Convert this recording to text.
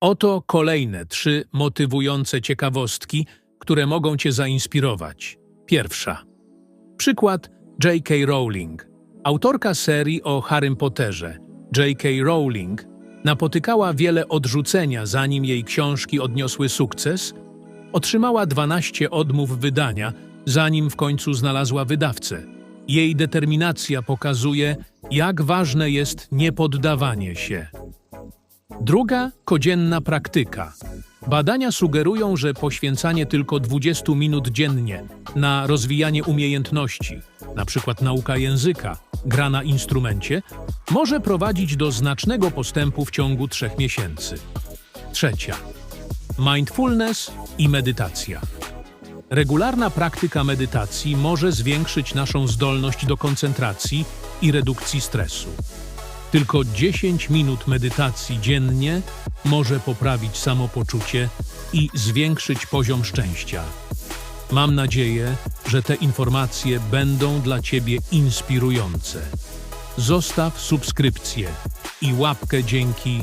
Oto kolejne trzy motywujące ciekawostki, które mogą Cię zainspirować. Pierwsza. Przykład J.K. Rowling. Autorka serii o Harrym Potterze, J.K. Rowling, napotykała wiele odrzucenia, zanim jej książki odniosły sukces. Otrzymała 12 odmów wydania, zanim w końcu znalazła wydawcę. Jej determinacja pokazuje, jak ważne jest niepoddawanie się. Druga codzienna praktyka. Badania sugerują, że poświęcanie tylko 20 minut dziennie na rozwijanie umiejętności, np. nauka języka, gra na instrumencie, może prowadzić do znacznego postępu w ciągu trzech miesięcy. Trzecia. Mindfulness i medytacja. Regularna praktyka medytacji może zwiększyć naszą zdolność do koncentracji i redukcji stresu. Tylko 10 minut medytacji dziennie może poprawić samopoczucie i zwiększyć poziom szczęścia. Mam nadzieję, że te informacje będą dla Ciebie inspirujące. Zostaw subskrypcję i łapkę dzięki